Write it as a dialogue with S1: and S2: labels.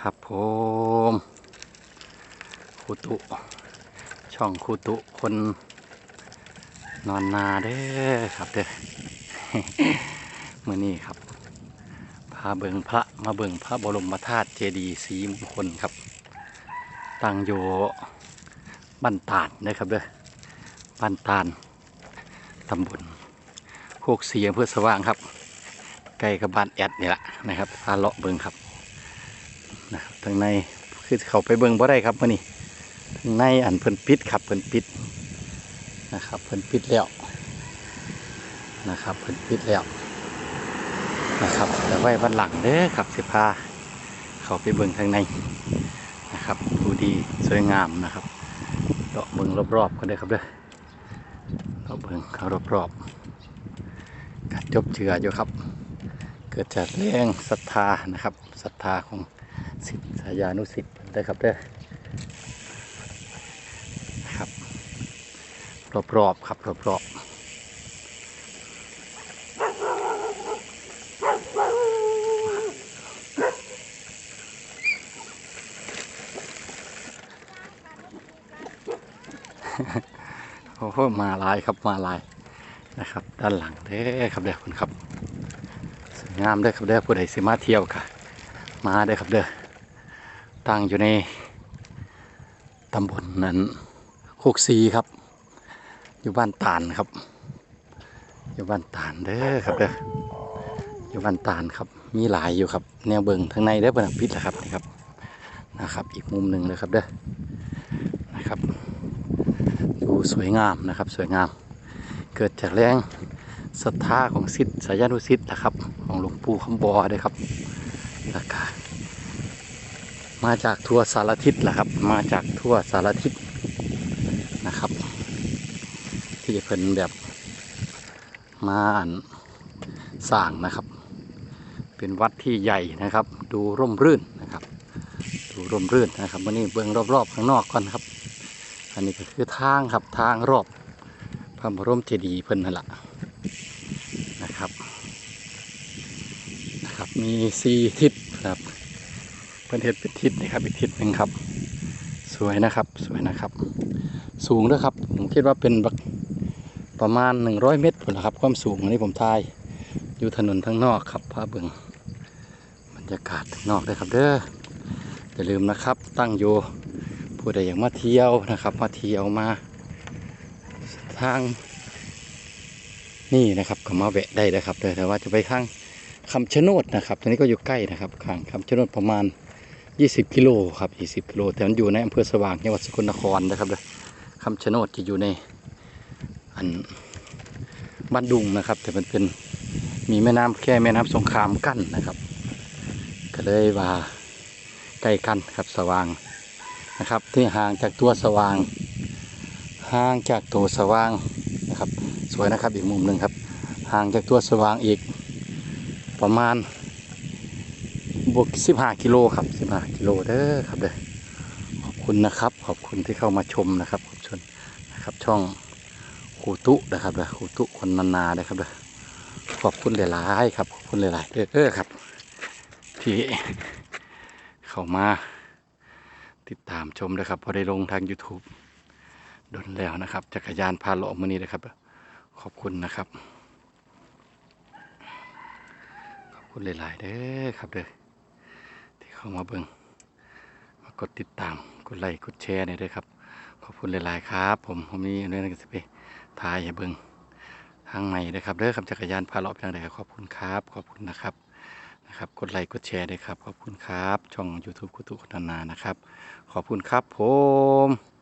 S1: ครับผมครูตุ ช่องครูตุคนนอนนาเด้อครับเด้อมื่อนี้ครับ พาเบิงพระมาเบิงพระบรมธาตุเจดีย์สีมงคลครับ ตั้งอยู่บ้านตาดนะครับเด้อบ้านตาลตำบลโคกเสียงเพื่อสว่างครับ ใกล้กับบ้านแอดนี่แหละนะครับพาเลาะเบิงครับนะทางในคือเขาไปเบิงบ่ได้ครับมื่อนี้ทางในอันเพิ่นปิดครับเพิ่นปิดนะครับเพิ่นปิดแล้วนะครับเพิ่นปิดแล้วนะครับแต่ไว้วันหลังเด้อครับสิพาเขาไปเบิงทางในนะครับดูดีสวยงามนะครับเลาะเบิงรอบๆกันเด้ครับเด้อเลาะเบิงเขารอบๆกัจบเจืออยู่ครับ กิดจากแรงศรัทธานะครับศรัทธาของสิทธิสายานุสิทธิ์ได้ครับเด้อครับรอบๆครับรอบๆโอ้โหมาลายครับมาลายนะครับ ด้านหลังเด้อครับเด้อคุณครับ งามเด้อครับเด้อผู้ใดสิมาเที่ยวค่ะ มาเด้อครับเด้อตั้งอยู่ในตำบลนั้นโคกซีครับ อยู่บ้านตาลครับ อยู่บ้านตาลเด้อครับเด้ออยู่บ้านตาลครับ มีหลายอยู่ครับ แนวเบิงทางในเด้อเปิดปิดแล้วครับนี่ครับนะครับ อีกมุมหนึ่งเลยครับเด้อนะครับ ดูสวยงามนะครับ สวยงาม เกิดจากแรง ศรัทธาของสิทธิ์สายานุสิทธิ์นะครับ ของหลวงปู่คำบอเลยครับแล้วก็มาจากทั่วสารทิศแหละครับ มาจากทั่วสารทิศนะครับ ที่จะเป็นแบบมาอ่านสร้างนะครับ เป็นวัดที่ใหญ่นะครับ ดูร่มรื่นนะครับ ดูร่มรื่นนะครับวันนี้เบื้องรอบๆข้างนอกก่อนครับ อันนี้ก็คือทางครับทางรอบพระบรมเจดีย์เพิ่นนั่นแหละ นะครับนะครับ มีสี่ทิศครับเพื่อนเทศเป็นทิศนะครับอีกทิศหนึ่งครับ สวยนะครับ สวยนะครับ สูงด้วยครับผมคิดว่าเป็นประมาณ 100 เมตรผลครับ ความสูงอันนี้ผมทาย อยู่ถนนทั้งนอกครับพาเบิงบรรยากาศนอกด้วยครับเด้ออย่าลืมนะครับ ตั้งอยู่ผู้ใดอยากมาเที่ยวนะครับ มาเที่ยวมา ทางนี่นะครับก็มาแวะได้นะครับแต่ว่าจะไปข้าง คำชะโนดนะครับตอนนี้ก็อยู่ใกล้นะครับข้างคำชะโนดประมาณ 20 กิโลครับ20 กิโลแต่มันอยู่ในอำเภอสว่างจังหวัดสกลนครนะครับเลยคำชะโนดจะอยู่ในอันบ้านดุงนะครับ แต่มันเป็นมีแม่น้ำแค่แม่น้ำสงครามกั้นนะครับ ก็เลยว่าใกล้กันครับสว่างนะครับ ที่ห่างจากตัวสว่าง ห่างจากตัวสว่างนะครับ สวยนะครับอีกมุมหนึ่งครับ ห่างจากตัวสว่างอีก ประมาณบวก15กิโลครับ15กิโลเด้อครับเด้อขอบคุณนะครับ ขอบคุณที่เข้ามาชมนะครับขอบคุณนะครับช่องคูตุนะครับเด้อคูตุคนนานาเด้อครับเด้อขอบคุณหลายๆครับขอบคุณหลายๆเด้อเด้อครับที่เข้ามาติดตามชมนะครับพอได้ลงทาง YouTube ดนแล้วนะครับ จักรยานพาเลาะมือนี้นะครับ ขอบคุณนะครับ ขอบ คุณหลาย ๆ เด้อครับเด้อที่เข้ามาเบิ่งมากดติดตามกดไลค์กดแชร์เนี่ยเด้อครับ ขอบคุณหลาย ๆ ครับ ผมผมมีเรื่องจะไปถ่ายอย่าเบิ่งทางใหม่นะครับ เด้อครับจักรยานพาเลาะทางใดขอบคุณครับ ขอบคุณนะครับนะครับกดไลค์กดแชร์ด้วยครับ ขอบคุณครับ ช่อง YouTube กุตุคนนานานะครับ ขอบคุณครับผม